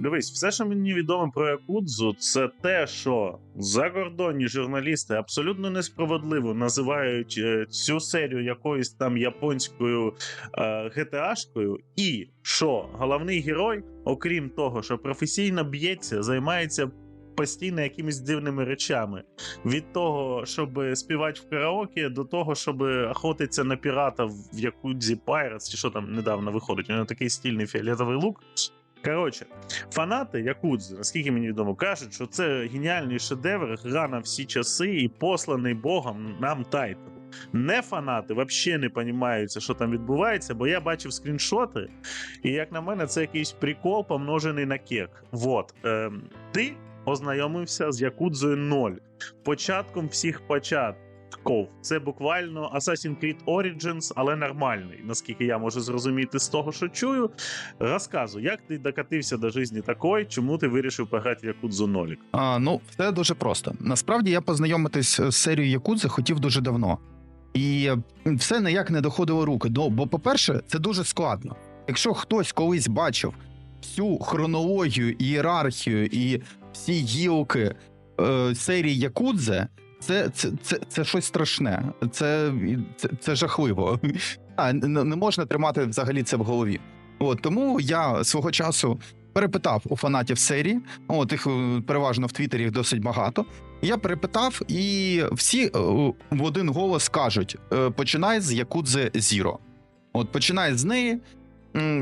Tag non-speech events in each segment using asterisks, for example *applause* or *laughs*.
Дивись, все, що мені відомо про Якудзу, це те, що закордонні журналісти абсолютно несправедливо називають е, цю серію якоюсь там японською е, GTA-шкою, і що головний герой, окрім того, що професійно б'ється, займається постійно якимись дивними речами. Від того, щоб співати в караоке, до того, щоб охотитися на пірата в Якудзі Pirates, чи що там недавно виходить. У нього такий стільний фіолетовий лук. Коротше, фанати Якудзи, наскільки мені відомо, кажуть, що це геніальний шедевр, гра на всі часи і посланий Богом нам тайтл. Не фанати взагалі не розуміються, що там відбувається, бо я бачив скріншоти, і як на мене, це якийсь прикол помножений на кек. Вот. Ем, ти ознайомився з Якудзою 0. Початком всіх початків. Це буквально Assassin's Creed Origins, але нормальний, наскільки я можу зрозуміти з того, що чую. Розказуй, як ти докатився до житті такої, чому ти вирішив пограти в Якудзу Нолік? А, ну, все дуже просто. Насправді я познайомитись з серією Якудзи хотів дуже давно. І все ніяк не доходило руки. Ну, бо, по-перше, це дуже складно. Якщо хтось колись бачив всю хронологію, ієрархію і всі гілки е, серії Якудзе, це, це, це, це щось страшне, це, це, це жахливо. *laughs* А, не, можна тримати взагалі це в голові. От тому я свого часу перепитав у фанатів серії. От їх е, переважно в Твіттері їх досить багато. Я перепитав, і всі е, в один голос кажуть: е, починай з Якудзе Зіро. От починай з неї.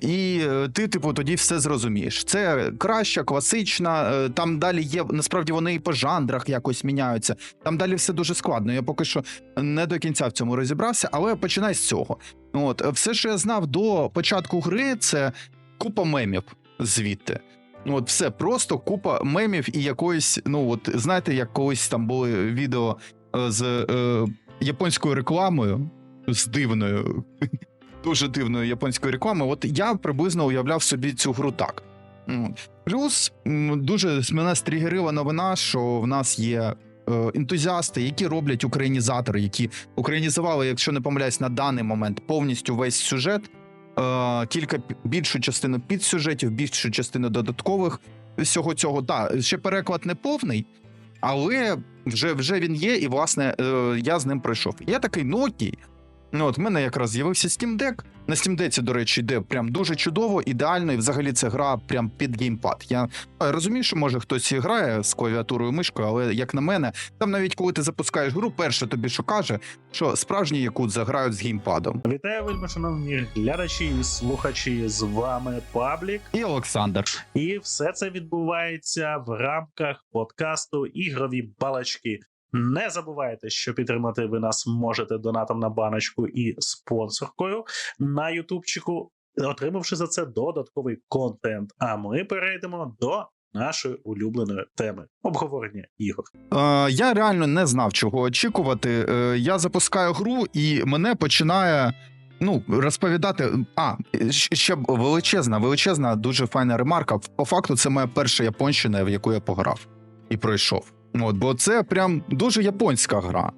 І е, ти, типу, тоді все зрозумієш. Це краща, класична. е, Там далі є. Насправді вони і по жанрах якось міняються. Там далі все дуже складно. Я поки що не до кінця в цьому розібрався, але починай з цього. От все, що я знав до початку гри, це купа мемів звідти. От все просто купа мемів і якоїсь, ну от знаєте, як колись там були відео е, з е, японською рекламою, з дивною, дуже дивною японською рекламою. От я приблизно уявляв собі цю гру так. Плюс дуже мене стрігерила новина, що в нас є е, ентузіасти, які роблять українізатори, які українізували, якщо не помиляюсь, на даний момент повністю весь сюжет. Е, кілька більшу частину підсюжетів, більшу частину додаткових всього цього. Так, ще переклад не повний, але вже, вже він є, і власне е, я з ним пройшов. Я такий, ну окей. Ну, от в мене якраз з'явився Steam Deck. На Steam Deck, до речі, йде прям дуже чудово, ідеально, і взагалі це гра прям під геймпад. Я е, розумію, що може хтось і грає з клавіатурою мишкою, але як на мене, там навіть коли ти запускаєш гру, перше тобі що каже, що справжні якудза грають з геймпадом. Вітаю, вельми шановні глядачі і слухачі. З вами Паблік. І Олександр. І все це відбувається в рамках подкасту Ігрові балачки. Не забувайте, що підтримати ви нас можете донатом на баночку і спонсоркою на Ютубчику, отримавши за це додатковий контент. А ми перейдемо до нашої улюбленої теми обговорення ігор. Е, я реально не знав, чого очікувати. Е, я запускаю гру, і мене починає. Ну, розповідати. А, ще величезна, величезна, дуже файна ремарка. По факту, це моя перша японщина, в яку я пограв і пройшов. От, бо це прям дуже японська гра.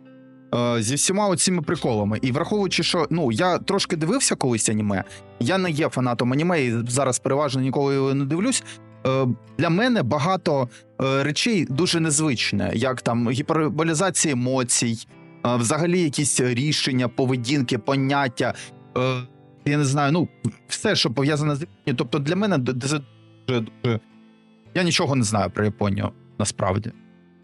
Е, зі всіма оціми приколами. І враховуючи, що ну я трошки дивився колись аніме, я не є фанатом аніме і зараз переважно ніколи його не дивлюсь. Е, для мене багато е, речей дуже незвичне, як там гіперболізація емоцій, взагалі якісь рішення, поведінки, поняття. Я не знаю, ну все, що пов'язане з. Тобто для мене дуже, дуже. Я нічого не знаю про Японію насправді.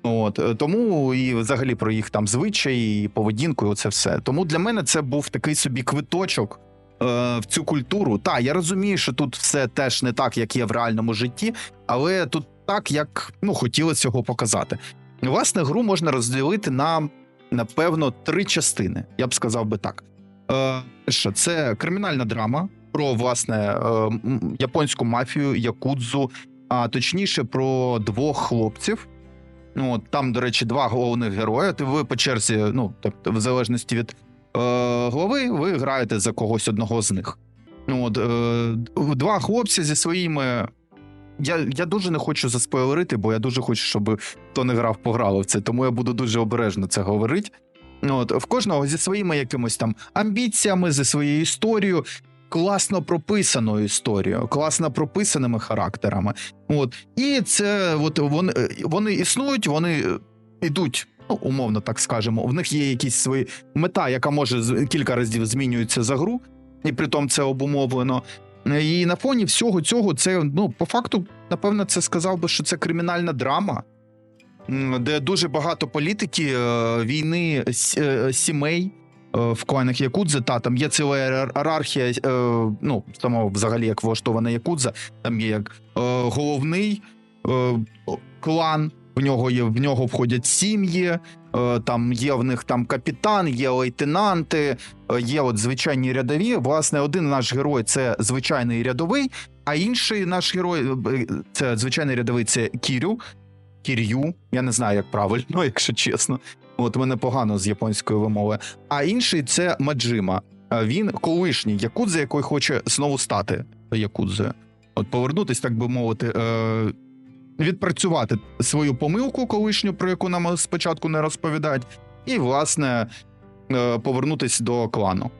От е, тому і взагалі про їх там звичаї, і поведінку, і оце все. Тому для мене це був такий собі квиточок е, в цю культуру. Та я розумію, що тут все теж не так, як є в реальному житті, але тут так, як ну хотіли цього показати. Власне, гру можна розділити на напевно три частини. Я б сказав би так. Е, що це кримінальна драма про власне е, японську мафію, якудзу, а точніше про двох хлопців. Ну, от, там, до речі, два головних герої. Ти ви по черзі, ну тобто, в залежності від е, голови, ви граєте за когось одного з них. Ну, от, е, два хлопці зі своїми. Я, я дуже не хочу заспойлерити, бо я дуже хочу, щоб хто не грав, пограло в це, тому я буду дуже обережно це говорити. Ну, От, в кожного зі своїми якимось там амбіціями, зі своєю історією. Класно прописаною історією, класно прописаними характерами. От і це от вони, вони існують, вони йдуть. Ну, умовно так скажемо, в них є якісь свої мета, яка може кілька разів змінюється за гру, і при тому це обумовлено. І на фоні всього цього, це ну по факту, напевно, це сказав би, що це кримінальна драма, де дуже багато політики, е, війни, е, сімей е, в кланах Якудзи. Та там є ціла ієр- ієрархія, е, ну самого взагалі як влаштована Якудза. Там є як е, головний е, клан. В нього є в нього входять сім'ї. е, Там є в них там капітан, є лейтенанти, е, є от звичайні рядові. Власне, один наш герой це звичайний рядовий, а інший наш герой е, це звичайний рядовий це Кірю. Кір'ю, я не знаю, як правильно, *laughs* якщо чесно. От мене погано з японської вимови. А інший це Маджима. Він колишній якудза, який хоче знову стати якудзою. От повернутись, так би мовити, е- відпрацювати свою помилку колишню, про яку нам спочатку не розповідають, і, власне, е- повернутись до клану.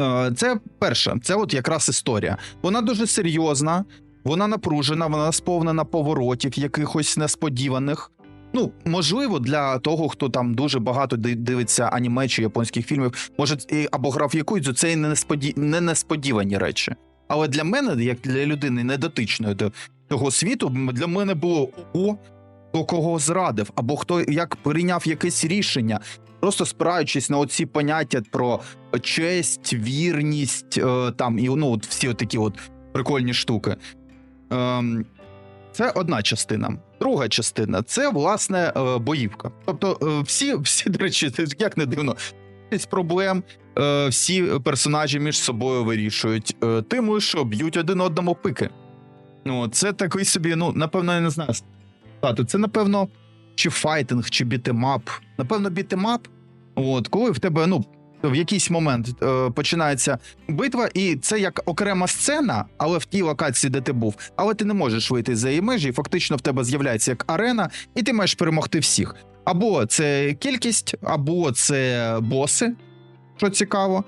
Е, Це перше, це от якраз історія. Вона дуже серйозна, вона напружена, вона сповнена поворотів, якихось несподіваних. Ну, можливо, для того, хто там дуже багато дивиться аніме чи японських фільмів, може, або грав якусь, це не, несподі... не несподівані речі. Але для мене, як для людини недотичної до того світу, для мене було о, хто кого зрадив, або хто як прийняв якесь рішення, просто спираючись на оці поняття про честь, вірність, е, там і ну, от всі такі от прикольні штуки. Ем, це одна частина. Друга частина це власне е, боївка. Тобто, е, всі, всі, до речі, *laughs* як не дивно, проблем. е, Всі персонажі між собою вирішують тим, що б'ють один одному пики. Ну, це такий собі, ну, напевно, я не знаю. Це, напевно, чи файтинг, чи бітемап. Напевно, бітемап. От, коли в тебе, ну, в якийсь момент е, починається битва, і це як окрема сцена, але в тій локації, де ти був. Але ти не можеш вийти за її межі, і фактично в тебе з'являється як арена, і ти маєш перемогти всіх. Або це кількість, або це боси, що цікаво.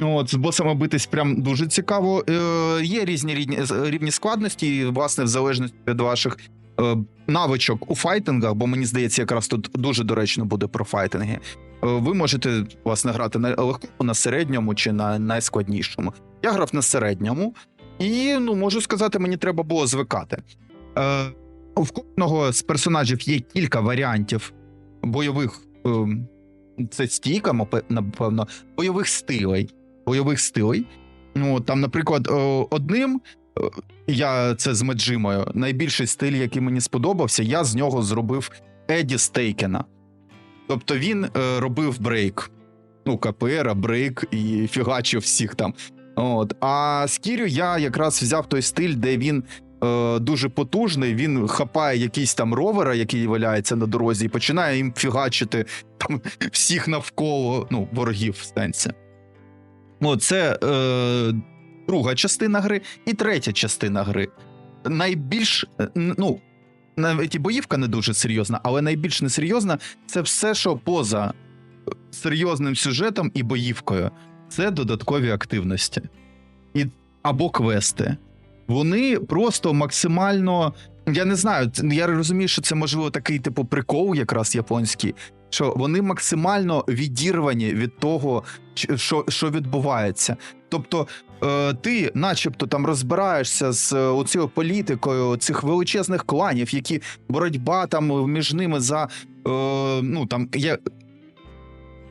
От, з босами битись прям дуже цікаво. Е, є різні рівні, рівні складності, і, власне, в залежності від ваших навичок у файтингах, бо мені здається, якраз тут дуже доречно буде про файтинги. Е, ви можете власне грати на легкому, на середньому чи на найскладнішому. Я грав на середньому, і ну можу сказати, мені треба було звикати. Е, в кожного з персонажів є кілька варіантів бойових. Е, це стійка, напевно, бойових стилей. Бойових стилей. Ну, там, наприклад, одним е, я це з Меджимою. Найбільший стиль, який мені сподобався, я з нього зробив Еді Стейкена. Тобто він е, робив брейк. Ну, КПР, брейк і фігачив всіх там. От. А з Кірю я якраз взяв той стиль, де він е, дуже потужний. Він хапає якийсь там ровера, який валяється на дорозі, і починає їм фігачити там всіх навколо, ну, ворогів в сенсі. Це е, друга частина гри, і третя частина гри. Найбільш, е, ну, навіть і боївка не дуже серйозна, але найбільш несерйозна це все, що поза е, серйозним сюжетом і боївкою. Це додаткові активності і, або квести. Вони просто максимально. Я не знаю, я розумію, що це можливо такий типу прикол, якраз японський, що вони максимально відірвані від того, що, що відбувається. Тобто, ти, начебто, там розбираєшся з е, оцією політикою цих величезних кланів, які боротьба там між ними за е, ну там є.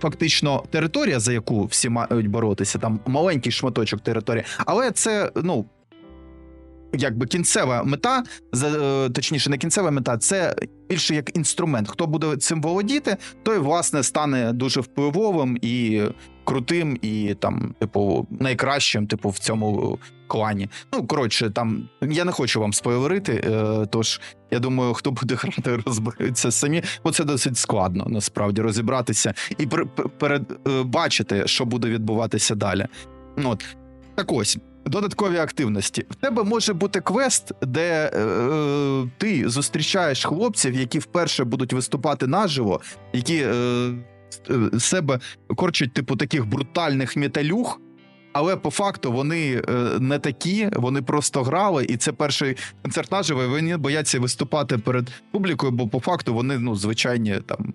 Фактично, територія, за яку всі мають боротися, там маленький шматочок території, але це ну якби кінцева мета, е, точніше, не кінцева мета, це більше як інструмент. Хто буде цим володіти, той власне стане дуже впливовим і крутим, і там, типу, найкращим, типу, в цьому клані. Ну коротше, там я не хочу вам спойлерити. Е, тож я думаю, хто буде грати, *laughs* розбереться самі, бо це досить складно насправді розібратися і пер- пер- передбачити, що буде відбуватися далі. Ну, От так ось. Додаткові активності. В тебе може бути квест, де е, е, ти зустрічаєш хлопців, які вперше будуть виступати наживо, які е, е, себе корчать, типу, таких брутальних металюх. Але по факту вони е, не такі, вони просто грали, і це перший концерт наживо, і вони бояться виступати перед публікою, бо по факту вони ну звичайні там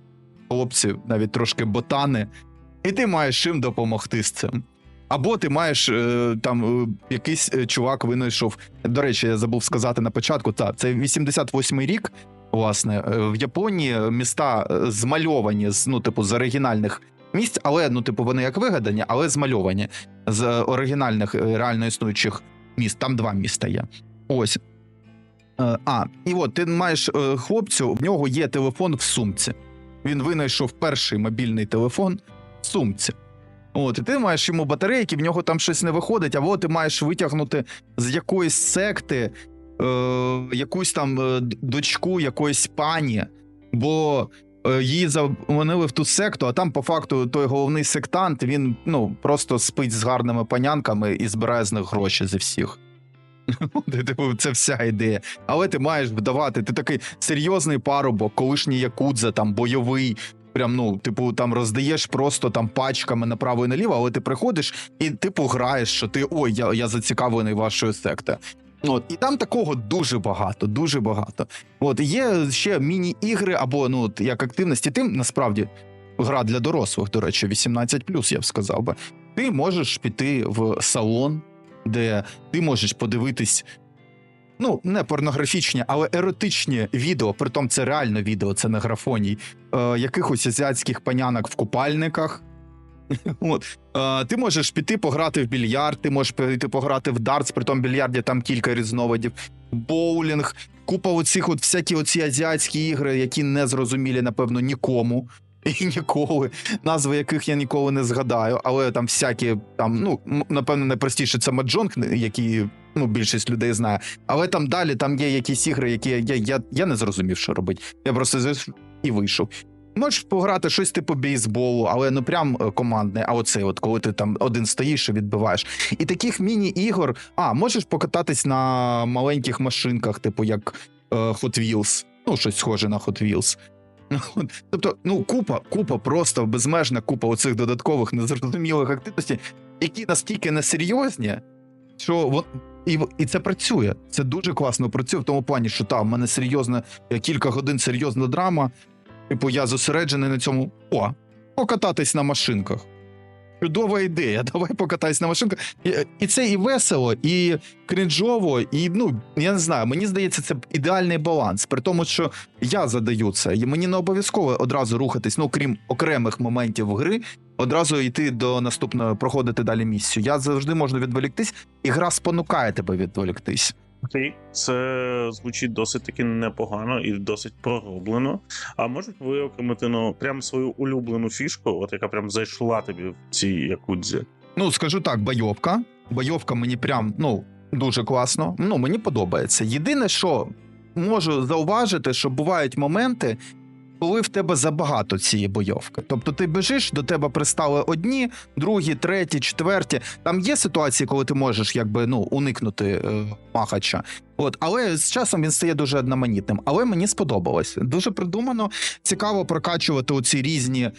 хлопці, навіть трошки ботани, і ти маєш їм допомогти з цим. Або ти маєш е, там е, якийсь е, чувак винайшов. До речі, я забув сказати на початку. Так, це 88-й рік. Власне, в Японії міста змальовані з ну, типу, з оригінальних місць, але ну, типу, вони як вигадані, але змальовані з оригінальних реально існуючих міст. Там два міста є. Ось. А, і от ти маєш хлопцю, в нього є телефон в сумці. Він винайшов перший мобільний телефон в сумці. От, і ти маєш йому батарейки, в нього там щось не виходить, або ти маєш витягнути з якоїсь секти е, якусь там е, дочку якоїсь пані, бо е, її заманили в ту секту, а там, по факту, той головний сектант, він ну, просто спить з гарними панянками і збирає з них гроші зі всіх. *laughs* Типу, це вся ідея. Але ти маєш вдавати, ти такий серйозний парубок, колишній якудза, там бойовий. Прям, ну, типу, там роздаєш просто там пачками направо і наліво, але ти приходиш і типу граєш, що ти ой, я, я зацікавлений вашою сектою. От, і там такого дуже багато, дуже багато. От, є ще міні-ігри або ну, як активності. Тим насправді гра для дорослих, до речі, 18+, я б сказав би. Ти можеш піти в салон, де ти можеш подивитись. Ну, не порнографічні, але еротичні відео, притом це реально відео, це не графоній, е, якихось азіатських панянок в купальниках. *laughs* От. Е, ти можеш піти пограти в більярд, ти можеш піти пограти в дартс, при тому більярді там кілька різновидів, боулінг, купа оцих от всякі оці азіатські ігри, які не зрозумілі, напевно, нікому. *laughs* І ніколи, назви яких я ніколи не згадаю, але там всякі там, ну напевно, найпростіше це Маджонг, які ну більшість людей знає. Але там далі там є якісь ігри, які я, я, я не зрозумів, що робити. Я просто зайшов і вийшов. Можеш пограти щось типу бейсболу, але не прям е, командне, а оце, от коли ти там один стоїш і відбиваєш. І таких міні-ігор, а можеш покататись на маленьких машинках, типу як е, Hot Wheels, ну щось схоже на Hot Wheels. *laughs* Тобто, ну, купа, купа, просто безмежна купа оцих додаткових незрозумілих активностей, які настільки несерйозні, що і, і це працює. Це дуже класно працює в тому плані, що там в мене серйозна е, кілька годин серйозна драма. Типу, я зосереджений на цьому. О, покататись на машинках. Чудова ідея. *laughs* Давай покатайся на машинках. І, і це і весело, і крінжово, і ну я не знаю. Мені здається, це ідеальний баланс. При тому, що я задаю це, і мені не обов'язково одразу рухатись, ну крім окремих моментів гри, одразу йти до наступного, проходити далі місію. Я завжди можу відволіктись, і гра спонукає тебе відволіктись. Окей, це звучить досить таки непогано і досить пророблено. А можуть виокремити ну, прям свою улюблену фішку, от яка прям зайшла тобі в цій якудзі? Ну, скажу так, бойовка. Бойовка мені прям ну дуже класно. Ну мені подобається. Єдине, що можу зауважити, що бувають моменти, коли в тебе забагато цієї бойовки. Тобто ти біжиш, до тебе пристали одні, другі, треті, четверті. Там є ситуації, коли ти можеш якби ну уникнути е, махача. От, але з часом він стає дуже одноманітним. Але мені сподобалось. Дуже придумано. Цікаво прокачувати оці різні е,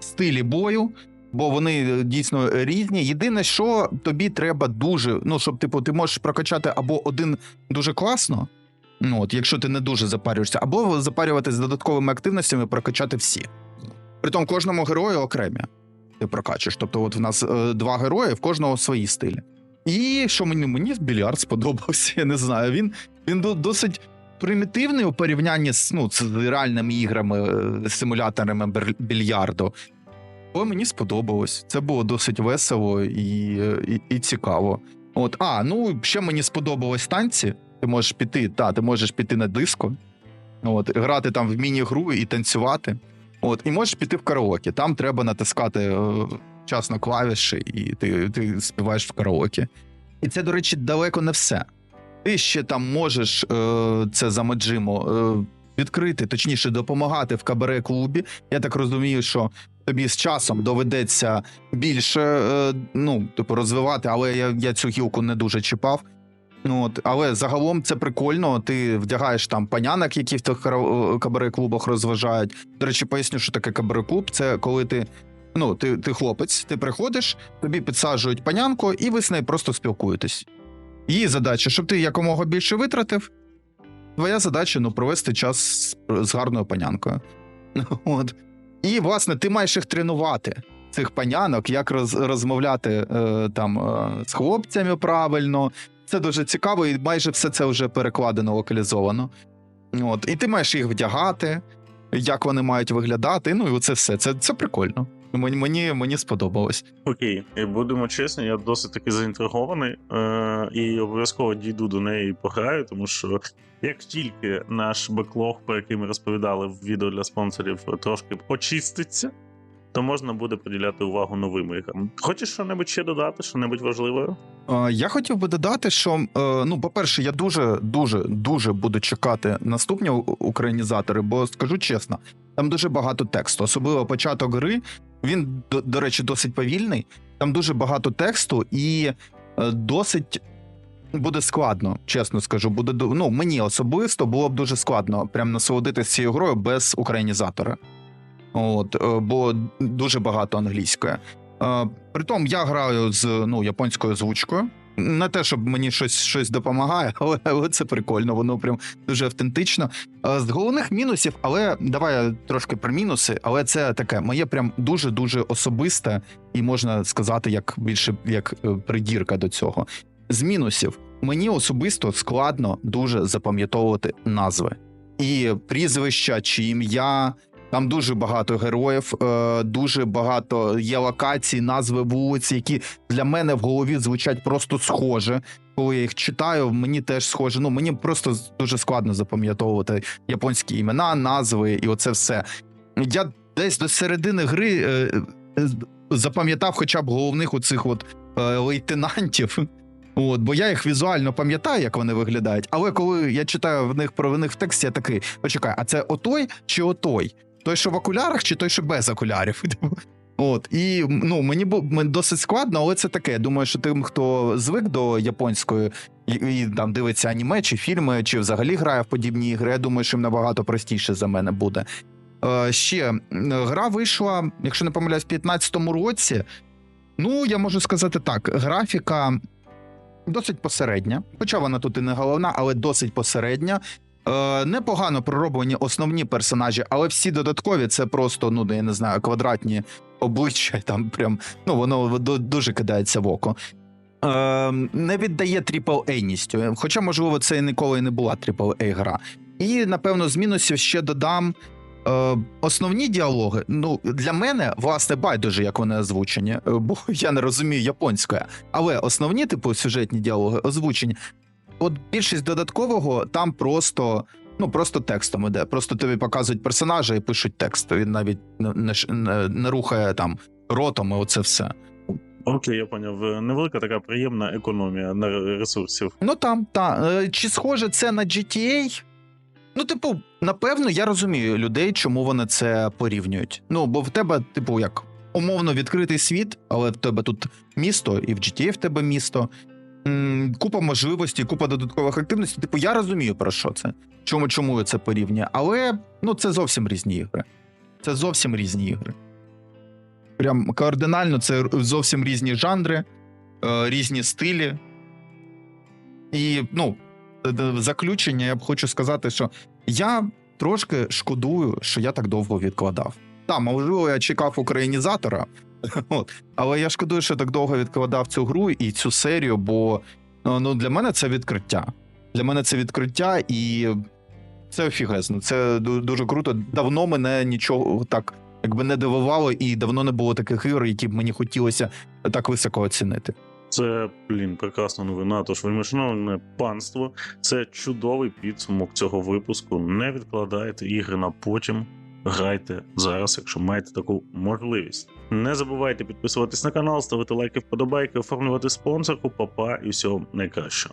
стилі бою. Бо вони е, дійсно різні. Єдине, що тобі треба дуже, ну щоб типу, ти можеш прокачати або один дуже класно, ну от, якщо ти не дуже запарюєшся, або запарювати з додатковими активностями, прокачати всі. Притом кожному герою окремі ти прокачуєш. Тобто, от в нас е, два герої, в кожного свої стилі. І що мені мені більярд сподобався, *laughs* я не знаю. Він, він досить примітивний у порівнянні з, ну, з реальними іграми, е, симуляторами більярду. Але мені сподобалось. Це було досить весело і, і, і цікаво. От, а, ну ще мені сподобалось танці. Ти можеш піти, та, ти можеш піти на диско, от, грати там в міні-гру і танцювати. От, і можеш піти в караоке. Там треба натискати е, вчасно клавіші, і ти, ти співаєш в караоке. І це, до речі, далеко не все. Ти ще там можеш е, це за Меджимо е, відкрити, точніше, допомагати в кабаре-клубі. Я так розумію, що тобі з часом доведеться більше е, ну, типу, розвивати, але я, я цю гілку не дуже чіпав. Ну, от, але загалом це прикольно. Ти вдягаєш там панянок, які в тих кара- кабаре-клубах розважають. До речі, поясню, що таке кабаре-клуб. Це коли ти Ну, ти, ти хлопець, ти приходиш, тобі підсаджують панянку, і ви з нею просто спілкуєтесь. Її задача, щоб ти якомога більше витратив. Твоя задача ну, провести час з гарною панянкою. *laughs* От. І, власне, ти маєш їх тренувати, цих панянок, як роз, розмовляти е, там е, з хлопцями правильно. Це дуже цікаво, і майже все це вже перекладено, локалізовано. От. І ти маєш їх вдягати, як вони мають виглядати. Ну і оце все. Це, це прикольно. Мені, мені, мені сподобалось. Окей, і будемо чесні, я досить таки заінтригований е- і обов'язково дійду до неї і пограю, тому що як тільки наш беклог, про який ми розповідали в відео для спонсорів, трошки почиститься, то можна буде приділяти увагу новим іграм. Хочеш що-небудь ще додати, що-небудь важливе? Я хотів би додати, що е, ну, по-перше, я дуже, дуже, дуже буду чекати наступні українізатори, бо скажу чесно, там дуже багато тексту, особливо початок гри. Він, до, до речі, досить повільний. Там дуже багато тексту, і е, досить буде складно, чесно скажу. Буде ну, мені особисто було б дуже складно прям насолодитися цією грою без українізатора. От, е, бо дуже багато англійської. Е, Притом я граю з ну, японською озвучкою. Не те, щоб мені щось, щось допомагає, *laughs* але, але це прикольно, воно прям дуже автентично. Е, З головних мінусів, але давай трошки про мінуси, але це таке моє прям дуже-дуже особисте, і можна сказати, як більше як придірка до цього. З мінусів мені особисто складно дуже запам'ятовувати назви і прізвища чи ім'я. Там дуже багато героїв, е, дуже багато є локацій, назви вулиць, які для мене в голові звучать просто схоже. Коли я їх читаю, мені теж схоже. Ну мені просто дуже складно запам'ятовувати японські імена, назви і оце все. Я десь до середини гри е, е, запам'ятав хоча б головних оцих от лейтенантів. От, бо я їх візуально пам'ятаю, як вони виглядають. Але коли я читаю в них про них в тексті, я такий: почекай, а це отой чи отой? Той, що в окулярах, чи той, що без окулярів? *laughs* От і ну мені бу- мені досить складно, але це таке. Думаю, що тим, хто звик до японської і, і там дивиться аніме чи фільми, чи взагалі грає в подібні ігри. Я думаю, що їм набагато простіше за мене буде. Е, ще гра вийшла, якщо не помиляюсь, в 15-му році. Ну, я можу сказати так: графіка досить посередня, хоча вона тут і не головна, але досить посередня. Е, непогано пророблені основні персонажі, але всі додаткові це просто, ну я не знаю, квадратні обличчя. *laughs* Там прям ну воно дуже кидається в око. Е, не віддає AAA-ністю, хоча, можливо, це і ніколи і не була AAA гра. І напевно з мінусів ще додам. Е, основні діалоги, ну для мене власне байдуже, як вони озвучені, е, бо *laughs* я не розумію японської. Але основні, типу, сюжетні діалоги озвучені. От більшість додаткового там просто. Ну, просто текстом іде. Просто тобі показують персонажа і пишуть текст. Він навіть не, не, не, рухає там ротом, і оце все. Окей, я поняв. Е, Невелика така приємна економія на ресурсів. Ну там, та. Е, Чи схоже це на GTA? Ну, типу, напевно, я розумію людей, чому вони це порівнюють. Ну, бо в тебе, типу, як умовно відкритий світ, але в тебе тут місто, і в GTA в тебе місто. Купа можливостей, купа додаткових активностей. Типу, я розумію про що це. Чому чому я це порівнює. Але ну, це зовсім різні ігри. Це зовсім різні ігри. Прям кардинально це зовсім різні жанри, е, різні стилі. І ну, д- д- в заключення я б хочу сказати, що я трошки шкодую, що я так довго відкладав. Так, можливо, я чекав українізатора, *laughs* от, але я шкодую, що так довго відкладав цю гру і цю серію, бо ну, ну, для мене це відкриття. Для мене це відкриття, і це офігезно. Це дуже круто. Давно мене нічого так якби не дивувало, і давно не було таких ігор, які б мені хотілося так високо оцінити. Це, блін, прекрасна новина. Тож, вельмишановне панство, це чудовий підсумок цього випуску. Не відкладайте ігри на потім. Грайте зараз, якщо маєте таку можливість. Не забувайте підписуватись на канал, ставити лайки, вподобайки, оформлювати спонсорку, папа і всього найкращого.